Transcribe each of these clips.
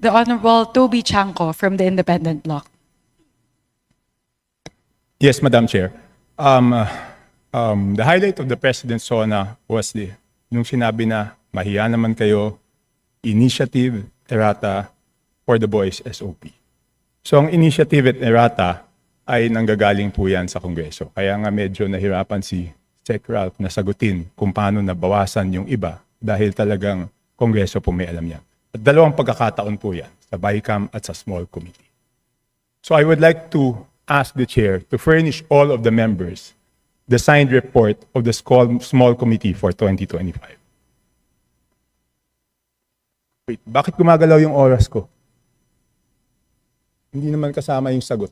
The Honorable Toby Chanko from the Independent Bloc. Yes, Madam Chair. Um, uh, um, the highlight of the President's SONA was the, nung sinabi na mahiya naman kayo, initiative, errata, for the boys SOP. So ang initiative at errata ay nanggagaling po yan sa Kongreso. Kaya nga medyo nahirapan si Sec Ralph na sagutin kung paano nabawasan yung iba dahil talagang Kongreso po may alam yan. At dalawang pagkakataon po yan, sa BICAM at sa small committee. So I would like to ask the chair to furnish all of the members the signed report of the small, committee for 2025. Wait, bakit gumagalaw yung oras ko? Hindi naman kasama yung sagot.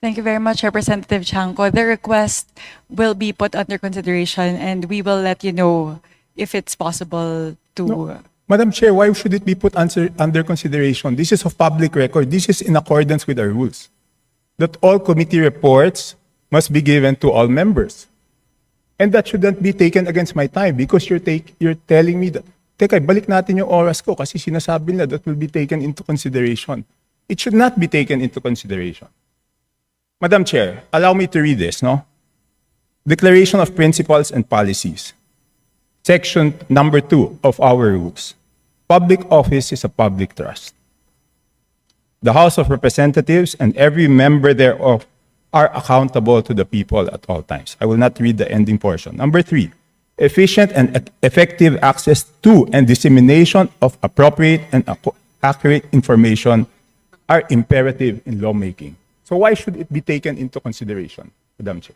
Thank you very much, Representative Chanko. The request will be put under consideration and we will let you know if it's possible to. No. Madam Chair, why should it be put under, under consideration? This is of public record. This is in accordance with our rules. That all committee reports must be given to all members. And that shouldn't be taken against my time because you're, take, you're telling me that, teka, balik natin yung oras ko kasi sinasabi nila that will be taken into consideration. It should not be taken into consideration. Madam Chair, allow me to read this, no? Declaration of Principles and Policies. Section number two of our rules. Public office is a public trust. The House of Representatives and every member thereof are accountable to the people at all times. I will not read the ending portion. Number three, efficient and effective access to and dissemination of appropriate and accu- accurate information are imperative in lawmaking. So why should it be taken into consideration, Madam Chair?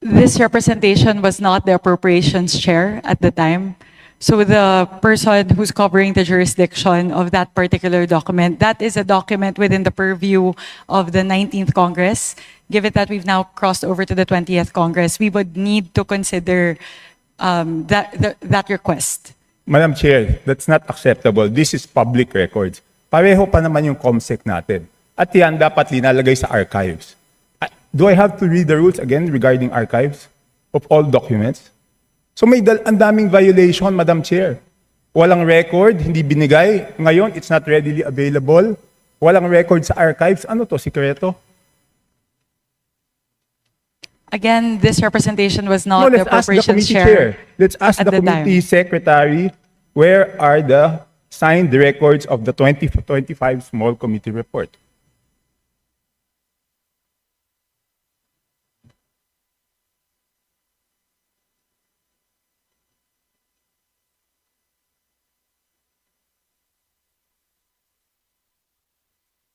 This representation was not the appropriations chair at the time. So the person who's covering the jurisdiction of that particular document, that is a document within the purview of the 19th Congress. Given that we've now crossed over to the 20th Congress, we would need to consider um, that, that, that request. Madam Chair, that's not acceptable. This is public records. Pareho pa naman yung COMSEC natin. At yan dapat linalagay sa archives. Do I have to read the rules again regarding archives of all documents? So may dal- ang daming violation, Madam Chair. Walang record, hindi binigay. Ngayon, it's not readily available. Walang record sa archives. Ano to, sikreto? Again, this representation was No, not the let's ask the appropriations committee chair. chair. Let's ask at the the time. committee secretary, where are the signed records of the 2025 small committee report?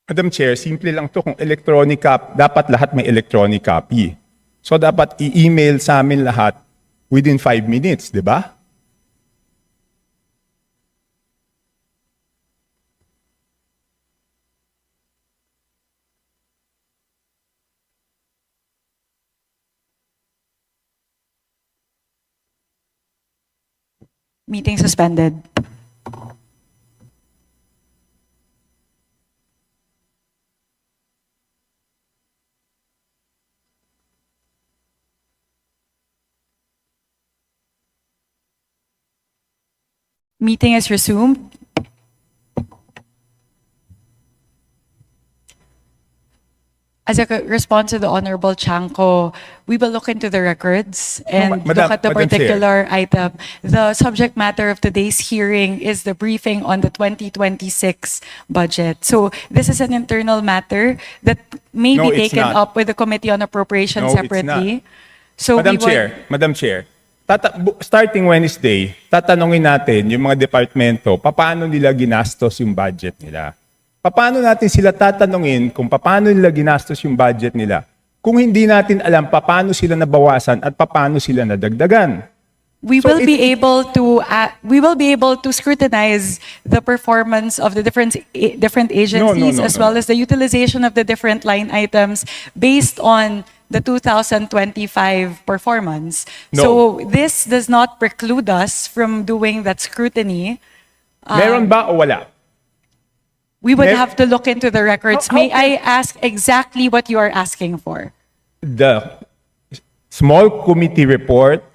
Madam Chair, simple lang to. Kung electronic copy, dapat lahat may electronic copy. So dapat i-email sa amin lahat within 5 minutes, di ba? Meeting suspended. Meeting is resumed. As a response to the Honorable Chanco, we will look into the records and Ma- Madam- look at the Madam Chair. particular item. The subject matter of today's hearing is the briefing on the 2026 budget. So this is an internal matter that may No, be it's taken not. up with the Committee on Appropriations No, it's separately. So Madam would- Chair, Madam Chair, tata- starting Wednesday, tatanungin natin yung mga departamento, paano nila ginastos yung budget nila. Paano natin sila tatanungin kung paano nila ginastos yung budget nila kung hindi natin alam paano sila nabawasan at paano sila nadagdagan. We So will it- be able to uh, we will be able to scrutinize the performance of the different a- different agencies no, as no, well no. as the utilization of the different line items based on the 2025 performance. No. So this does not preclude us from doing that scrutiny. Meron um, ba o wala? We would Mer- have to look into the records. How- how May I ask exactly what you are asking for? The small committee report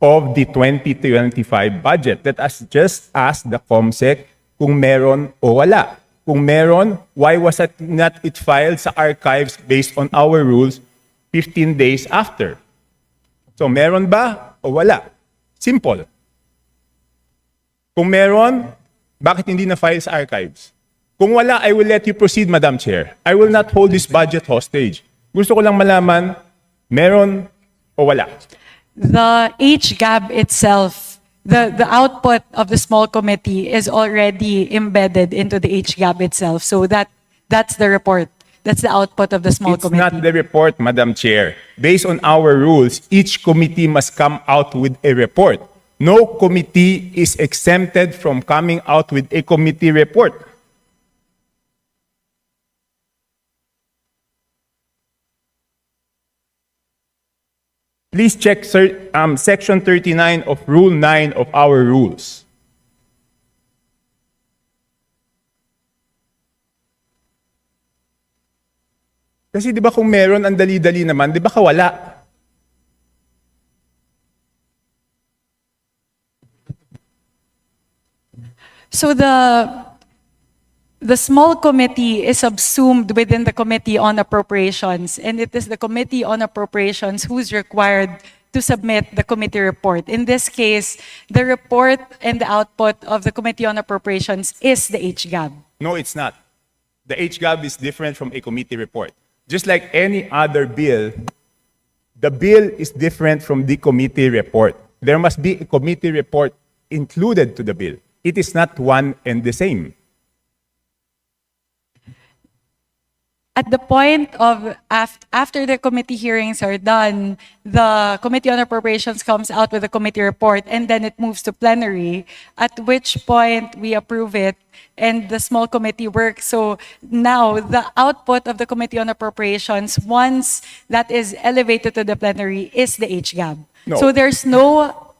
of the 2025 budget. Let us just ask the COMSEC kung meron o wala. Kung meron, why was it not it filed sa archives based on our rules 15 days after? So meron ba o wala? Simple. Kung meron, bakit hindi na file sa archives? Kung wala, I will let you proceed, Madam Chair. I will not hold this budget hostage. Gusto ko lang malaman, meron o wala. the HGAB itself, the, the output of the small committee is already embedded into the HGAB itself. So that that's the report. That's the output of the small It's committee. not the report, Madam Chair. Based on our rules, each committee must come out with a report. No committee is exempted from coming out with a committee report. Please check sir, um, section 39 of Rule 9 of our rules. Kasi di ba kung meron, ang dali-dali naman, di ba kawala? So the the small committee is subsumed within the Committee on Appropriations, and it is the Committee on Appropriations who's required to submit the committee report. In this case, the report and the output of the Committee on Appropriations is the HGAB. No, it's not. The HGAB is different from a committee report. Just like any other bill, the bill is different from the committee report. There must be a committee report included to the bill. It is not one and the same. At the point of af- after the committee hearings are done, the Committee on Appropriations comes out with a committee report and then it moves to plenary, at which point we approve it and the small committee works. So now the output of the Committee on Appropriations, once that is elevated to the plenary, is the HGAB. No. So there's no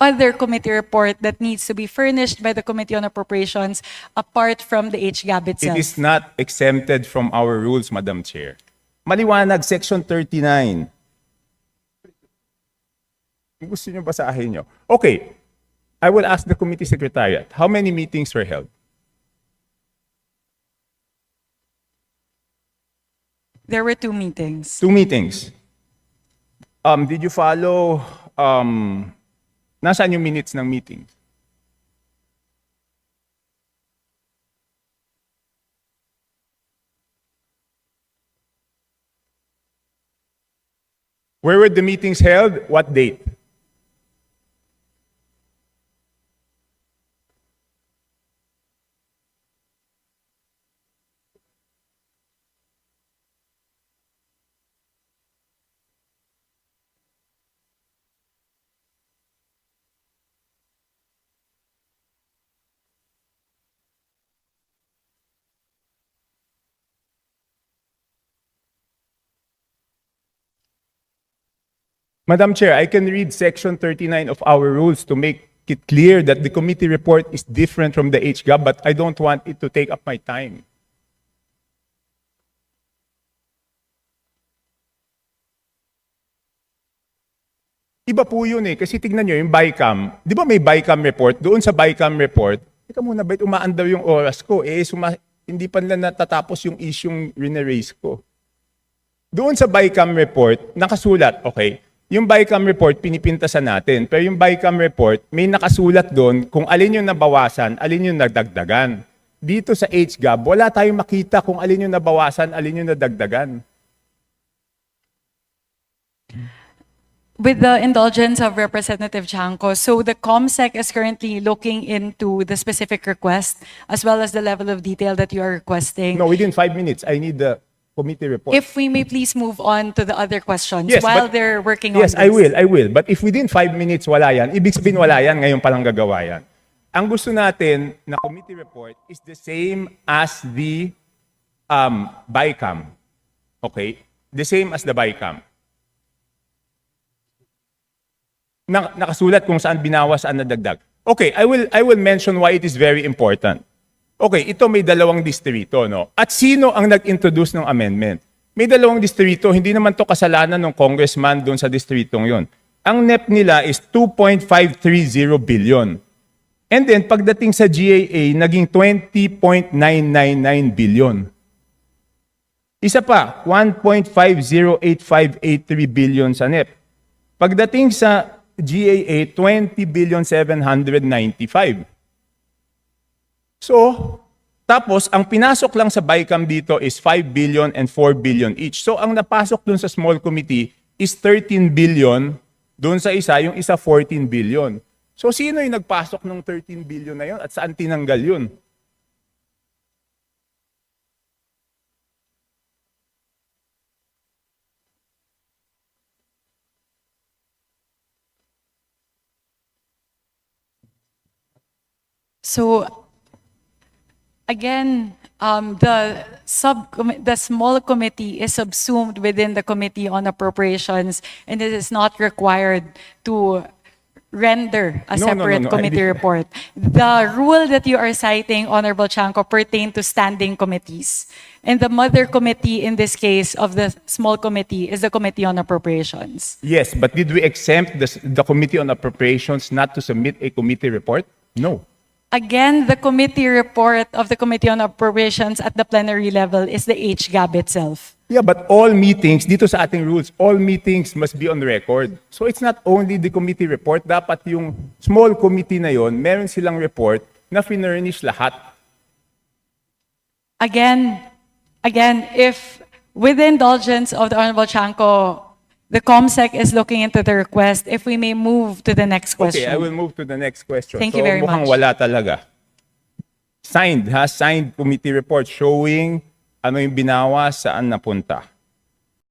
other committee report that needs to be furnished by the Committee on Appropriations apart from the HGAB It itself. is not exempted from our rules, Madam Chair. Maliwanag, Section 39. Gusto niyo basahin niyo? Okay. I will ask the committee secretariat, how many meetings were held? There were two meetings. Two meetings. Um, did you follow, um, nasaan yung minutes ng meeting? Where were the meetings held? What date? Madam Chair, I can read Section 39 of our rules to make it clear that the committee report is different from the HGAB, but I don't want it to take up my time. Iba po yun eh. Kasi tignan nyo, yung BICAM, di ba may BICAM report? Doon sa BICAM report, teka muna, ba't umaandaw yung oras ko? Eh, suma, hindi pa nila natatapos yung isyong rineraise ko. Doon sa BICAM report, nakasulat, okay, yung BICAM report, pinipintasan natin. Pero yung BICAM report, may nakasulat doon kung alin yung nabawasan, alin yung nagdagdagan. Dito sa HGAB, wala tayong makita kung alin yung nabawasan, alin yung nadagdagan. With the indulgence of Representative Chanco, so the COMSEC is currently looking into the specific request as well as the level of detail that you are requesting. No, within five minutes, I need the committee report. If we may please move on to the other questions Yes, while but- they're working on Yes, this. I will, I will. But if within five minutes wala yan, ibig sabihin wala yan, ngayon palang gagawa yan. Ang gusto natin na committee report is the same as the um, BICAM. Okay? The same as the BICAM. Na, nakasulat kung saan binawas, saan nadagdag. Okay, I will, I will mention why it is very important. Okay, ito may dalawang distrito, no? At sino ang nag-introduce ng amendment? May dalawang distrito, hindi naman to kasalanan ng congressman doon sa distritong yon. Ang NEP nila is 2.530 billion. And then, pagdating sa GAA, naging 20.999 billion. Isa pa, 1.508583 billion sa NEP. Pagdating sa GAA, 20 billion 795. So, tapos ang pinasok lang sa BICAM dito is 5 billion and 4 billion each. So, ang napasok dun sa small committee is 13 billion, dun sa isa, yung isa 14 billion. So, sino yung nagpasok ng 13 billion na yun at saan tinanggal yun? So, again, um, the sub, the small committee is subsumed within the Committee on Appropriations, and it is not required to render a No, no, no, separate no, committee report. The rule that you are citing, Honorable Chanco, pertain to standing committees. And the mother committee in this case of the small committee is the Committee on Appropriations. Yes, but did we exempt the, the Committee on Appropriations not to submit a committee report? No. Again, the committee report of the Committee on Appropriations at the plenary level is the HGAB itself. Yeah, but all meetings, dito sa ating rules, all meetings must be on record. So it's not only the committee report, dapat yung small committee na yon, meron silang report na finurnish lahat. Again, again, if with the indulgence of the Honorable Chanco, the COMSEC is looking into the request, if we may move to the next question. Okay, I will move to the next question. Thank you very mukhang much. wala talaga. Signed, ha? Signed committee report showing ano yung binawa, saan napunta.